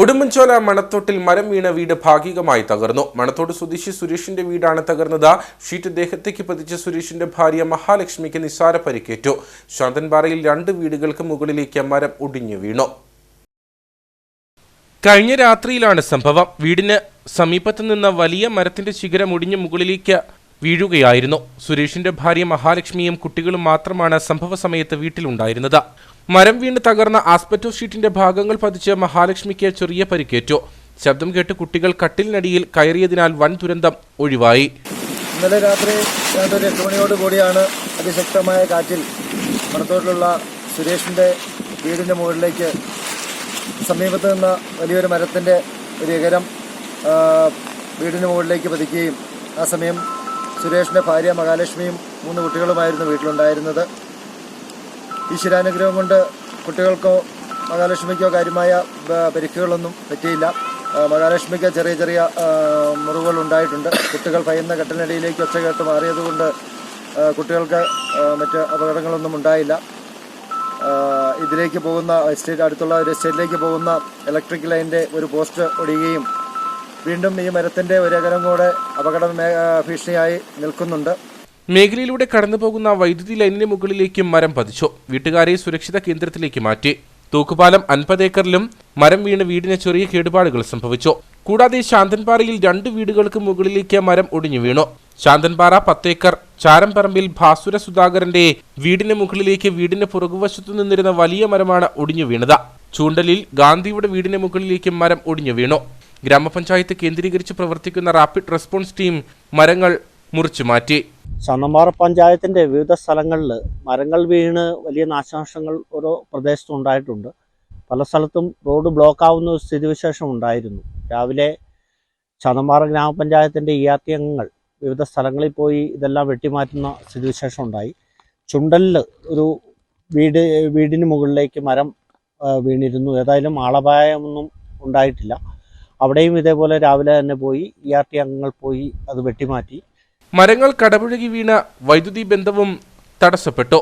ഉടുമ്പൻചോല മണത്തോട്ടിൽ മരം വീണ വീട് ഭാഗികമായി തകർന്നു. മണത്തോട് സ്വദേശി സുരേഷിന്റെ വീടാണ് തകർന്നത്. ഷീറ്റ് ദേഹത്തേക്ക് പതിച്ച സുരേഷിന്റെ ഭാര്യ മഹാലക്ഷ്മിക്ക് നിസ്സാര പരിക്കേറ്റു. ശാന്തൻപാറയിൽ രണ്ട് വീടുകൾക്ക് മുകളിലേക്ക് മരം ഒടിഞ്ഞു വീണു. കഴിഞ്ഞ രാത്രിയിലാണ് സംഭവം. വീടിന് സമീപത്ത് നിന്ന വലിയ മരത്തിന്റെ ശിഖരം ഒടിഞ്ഞ് മുകളിലേക്ക് വീഴുകയായിരുന്നു. സുരേഷിന്റെ ഭാര്യ മഹാലക്ഷ്മിയും കുട്ടികളും മാത്രമാണ് സംഭവ സമയത്ത് വീട്ടിലുണ്ടായിരുന്നത്. മരം വീണ് തകർന്ന ആസ്പെറ്റോ ഷീറ്റിന്റെ ഭാഗങ്ങൾ പതിച്ച് മഹാലക്ഷ്മിക്ക് ചെറിയ പരിക്കേറ്റു. ശബ്ദം കേട്ട് കുട്ടികൾ കട്ടിലിനടിയിൽ കയറിയതിനാൽ വൻ ദുരന്തം ഒഴിവായി. ഇന്നലെ രാത്രി ഏതാണ്ട് എട്ട് മണിയോട് കൂടിയാണ് അതിശക്തമായ കാറ്റിൽ മണത്തോട്ടിലുള്ള സുരേഷിന്റെ വീടിന്റെ മുകളിലേക്ക് സമീപത്ത് നിന്ന വലിയൊരു മരത്തിന്റെ ഒരു എകരം ആ, വീടിന് മുകളിലേക്ക് പതിക്കുകയും ആ സമയം സുരേഷിന്റെ ഭാര്യ മഹാലക്ഷ്മിയും മൂന്ന് കുട്ടികളുമായിരുന്നു വീട്ടിലുണ്ടായിരുന്നത്. ഈശ്വരാനുഗ്രഹം കൊണ്ട് കുട്ടികൾക്കോ മഹാലക്ഷ്മിക്കോ കാര്യമായ പരിക്കുകളൊന്നും പറ്റിയില്ല. മഹാലക്ഷ്മിക്ക് ചെറിയ ചെറിയ മുറിവുകൾ ഉണ്ടായിട്ടുണ്ട് കുട്ടികൾ ഭയന്ന കെട്ടിനടിയിലേക്ക് ഒച്ച കേട്ട് മാറിയതുകൊണ്ട് കുട്ടികൾക്ക് മറ്റ് അപകടങ്ങളൊന്നും ഉണ്ടായില്ല. ഇതിലേക്ക് പോകുന്ന എസ്റ്റേറ്റ് അടുത്തുള്ള ഒരു എസ്റ്റേറ്റിലേക്ക് പോകുന്ന ഇലക്ട്രിക് ലൈന്റെ ഒരു പോസ്റ്റ് ഒടിയുകയും വീണ്ടും ഈ മരത്തിന്റെ ഒരു അകലം കൂടെ അപകട ഭീഷണിയായി നിൽക്കുന്നുണ്ട്. മേഖലയിലൂടെ കടന്നുപോകുന്ന വൈദ്യുതി ലൈനിന് മുകളിലേക്കും മരം പതിച്ചു. വീട്ടുകാരെ സുരക്ഷിത കേന്ദ്രത്തിലേക്ക് മാറ്റി. തൂക്കുപാലം അൻപത് ഏക്കറിലും മരം വീണ് വീടിന് ചെറിയ കേടുപാടുകൾ സംഭവിച്ചു. കൂടാതെ ശാന്തൻപാറയിൽ രണ്ട് വീടുകൾക്ക് മുകളിലേക്ക് മരം ഒടിഞ്ഞു വീണു. ശാന്തൻപാറ പത്തേക്കർ ചാരംപറമ്പിൽ ഭാസുര സുധാകരന്റെ വീടിന് മുകളിലേക്ക് വീടിന് പുറകുവശത്തു നിന്നിരുന്ന വലിയ മരമാണ് ഒടിഞ്ഞു വീണത്. ചൂണ്ടലിൽ ഗാന്ധിയുടെ വീടിന് മുകളിലേക്ക് മരം ഒടിഞ്ഞു വീണു. ഗ്രാമപഞ്ചായത്ത് കേന്ദ്രീകരിച്ച് പ്രവർത്തിക്കുന്ന റാപ്പിഡ് റെസ്പോൺസ് ടീം മരങ്ങൾ മുറിച്ചു മാറ്റി. ചന്നമ്പാറ പഞ്ചായത്തിന്റെ വിവിധ സ്ഥലങ്ങളിൽ മരങ്ങൾ വീണ് വലിയ നാശനഷ്ടങ്ങൾ ഓരോ പ്രദേശത്തും ഉണ്ടായിട്ടുണ്ട്. പല സ്ഥലത്തും റോഡ് ബ്ലോക്ക് ആവുന്ന ഒരു സ്ഥിതിവിശേഷം ഉണ്ടായിരുന്നു. രാവിലെ ചന്നമ്പാറ ഗ്രാമപഞ്ചായത്തിന്റെ ഇ ആർ ടി അംഗങ്ങൾ വിവിധ സ്ഥലങ്ങളിൽ പോയി ഇതെല്ലാം വെട്ടിമാറ്റുന്ന സ്ഥിതിവിശേഷം ഉണ്ടായി. ചുണ്ടലിൽ ഒരു വീട് വീടിന് മുകളിലേക്ക് മരം വീണിരുന്നു. ഏതായാലും ആളപായമൊന്നും ഉണ്ടായിട്ടില്ല. അവിടെയും ഇതേപോലെ രാവിലെ തന്നെ പോയി ഇ ആർ ടി അംഗങ്ങൾ പോയി അത് വെട്ടിമാറ്റി. മരങ്ങൾ കടപുഴകി വീണ വൈദ്യുതി ബന്ധവും തടസ്സപ്പെട്ടു